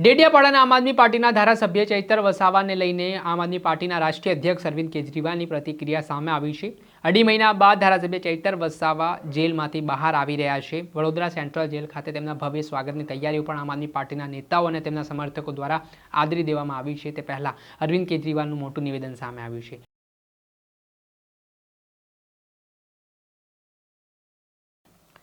ડેડિયાપાડાના આમ આદમી પાર્ટીના ધારાસભ્ય ચૈતર વસાવાને લઈને આમ આદમી પાર્ટીના રાષ્ટ્રીય અધ્યક્ષ અરવિંદ કેજરીવાલની પ્રતિક્રિયા સામે આવી છે. અઢી મહિના બાદ ધારાસભ્ય ચૈતર વસાવા જેલમાંથી બહાર આવી રહ્યા છે. વડોદરા સેન્ટ્રલ જેલ ખાતે તેમના ભવ્ય સ્વાગતની તૈયારીઓ પણ આમ આદમી પાર્ટીના નેતાઓ અને તેમના સમર્થકો દ્વારા આદરી દેવામાં આવી છે. તે પહેલાં અરવિંદ કેજરીવાલનું મોટું નિવેદન સામે આવ્યું છે.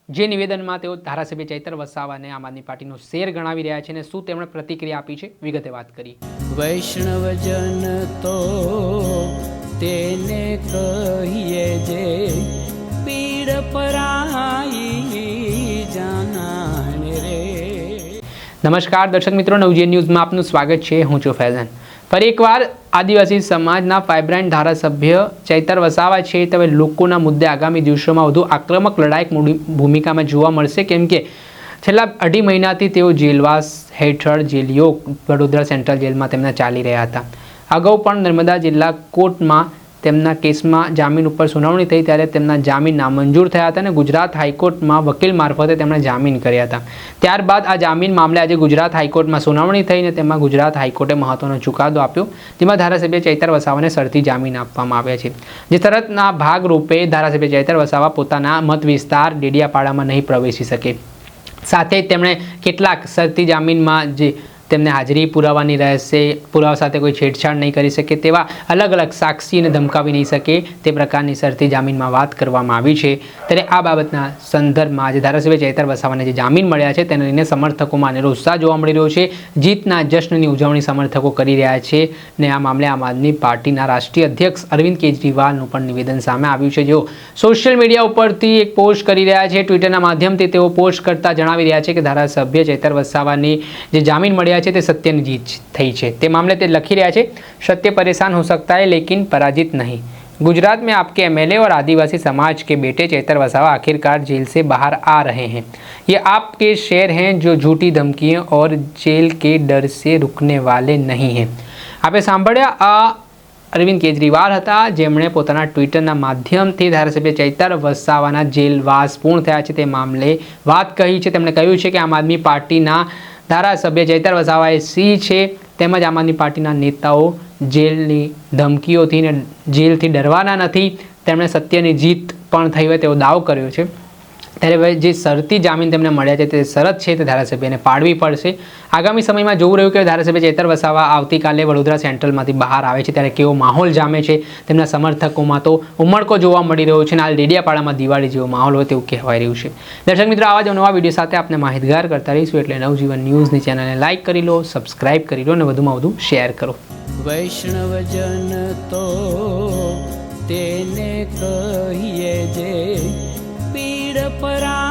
જે નિવેદનમાં તેઓ ધારાસભ્ય ચૈતર વસાવાને આમ આદમી પાર્ટીનો શેર ગણાવી રહ્યા છે અને શું તેમણે પ્રતિક્રિયા આપી છે વિગતે વાત કરી વૈષ્ણવજન તો તેને કહીએ જે પીડ પરાઈ જાનાને રે. નમસ્કાર દર્શક મિત્રો નવજીવન ન્યૂઝમાં આપનું સ્વાગત છે. હું છું ફેઝન. ફરી એકવાર આદિવાસી સમાજના વાઇબ્રન્ટ ધારાસભ્ય ચૈતર વસાવા છે. તે હવે લોકોના મુદ્દે આગામી દિવસોમાં વધુ આક્રમક લડાયક ભૂમિકામાં જોવા મળશે. કેમ કે છેલ્લા અઢી મહિનાથી તેઓ જેલવાસ હેઠળ જેલીઓ વડોદરા સેન્ટ્રલ જેલમાં તેમના ચાલી રહ્યા હતા. અગાઉ પણ નર્મદા જિલ્લા કોર્ટમાં તેમના કેસમાં જામીન ઉપર સુનાવણી થઈ ત્યારે તેમના જામીન નામંજૂર થયા હતા અને ગુજરાત હાઈકોર્ટમાં વકીલ મારફતે તેમણે જામીન કર્યા હતા. ત્યારબાદ આ જામીન મામલે આજે ગુજરાત હાઈકોર્ટમાં સુનાવણી થઈને તેમાં ગુજરાત હાઈકોર્ટે મહત્વનો ચુકાદો આપ્યો, જેમાં ધારાસભ્ય ચૈતર વસાવાને સરતી જામીન આપવામાં આવ્યા છે. જે શરતના ભાગરૂપે ધારાસભ્ય ચૈતર વસાવા પોતાના મત વિસ્તાર ડેડિયાપાડામાં નહીં પ્રવેશી શકે. સાથે તેમણે કેટલાક સરતી જામીનમાં જે તેમને હાજરી પુરાવાની રહેશે, પુરાવા સાથે કોઈ છેડછાડ નહીં કરી શકે તેવા અલગ અલગ સાક્ષીને ધમકાવી નહીં શકે તે પ્રકારની શરતી જામીનમાં વાત કરવામાં આવી છે. ત્યારે આ બાબતના સંદર્ભમાં આજે ધારાસભ્ય ચૈતર વસાવાને જે જામીન મળ્યા છે તેને લઈને સમર્થકોમાં અનેરો ઉત્સાહ જોવા મળી રહ્યો છે. જીતના જશ્નની ઉજવણી સમર્થકો કરી રહ્યા છે ને આ મામલે આમ આદમી પાર્ટીના રાષ્ટ્રીય અધ્યક્ષ અરવિંદ કેજરીવાલનું પણ નિવેદન સામે આવ્યું છે. જેઓ સોશિયલ મીડિયા ઉપરથી એક પોસ્ટ કરી રહ્યા છે, ટ્વિટરના માધ્યમથી તેઓ પોસ્ટ કરતા જણાવી રહ્યા છે કે ધારાસભ્ય ચૈતર વસાવાની જે જામીન મળ્યા છે તે સત્યની જીત થઈ છે તે મામલે તે લખી રહ્યા છે સત્ય પરેશાન हो सकता है लेकिन पराजित नहीं गुजरात में आपके एमएलए और आदिवासी समाज के बेटे चैतर वसावा आखिरकार जेल से बाहर आ रहे हैं ये आपके शेर हैं जो झूठी धमकियों और जेल के डर से रुकने वाले नहीं हैं આપે સાંભળ્યા આ અરવિંદ કેજરીવાલ હતા જેમણે પોતાના ટ્વિટરના માધ્યમથી ધારાસભ્ય ચૈતર વસાવાના જેલવાસ પૂર્ણ થયા છે તે મામલે વાત કહી છે તેમણે કહ્યું છે કે આમ આદમી પાર્ટીના ધારાસભ્ય ચૈતર વસાવાએ સી છે તેમજ આમ આદમી પાર્ટીના નેતાઓ જેલની ધમકીઓથી ને જેલથી ડરવાના નથી. તેમણે સત્યની જીત પણ થઈ હોય તેવો દાવો કર્યો છે. ત્યારે હવે જે શરતી જામીન તેમને મળ્યા છે તે શરત છે તે ધારાસભ્યને પાડવી પડશે. આગામી સમયમાં જોવું રહ્યું કે ધારાસભ્ય ચેતર વસાવા આવતીકાલે વડોદરા સેન્ટ્રલમાંથી બહાર આવે છે ત્યારે કેવો માહોલ જામે છે તેમના સમર્થકોમાં તો ઉમળકો જોવા મળી રહ્યો છે અને હાલ ડેડિયાપાડામાં દિવાળી જેવો માહોલ હોય તેવું કહેવાય રહ્યું છે. દર્શક મિત્રો, આવા જ નવા વીડિયો સાથે આપણે માહિતગાર કરતા રહીશું એટલે નવજીવન ન્યૂઝની ચેનલને લાઇક કરી લો, સબસ્ક્રાઇબ કરી લો અને વધુમાં વધુ શેર કરો. વૈષ્ણવજન તો તેને કહીએ જે પીડ પરાઈ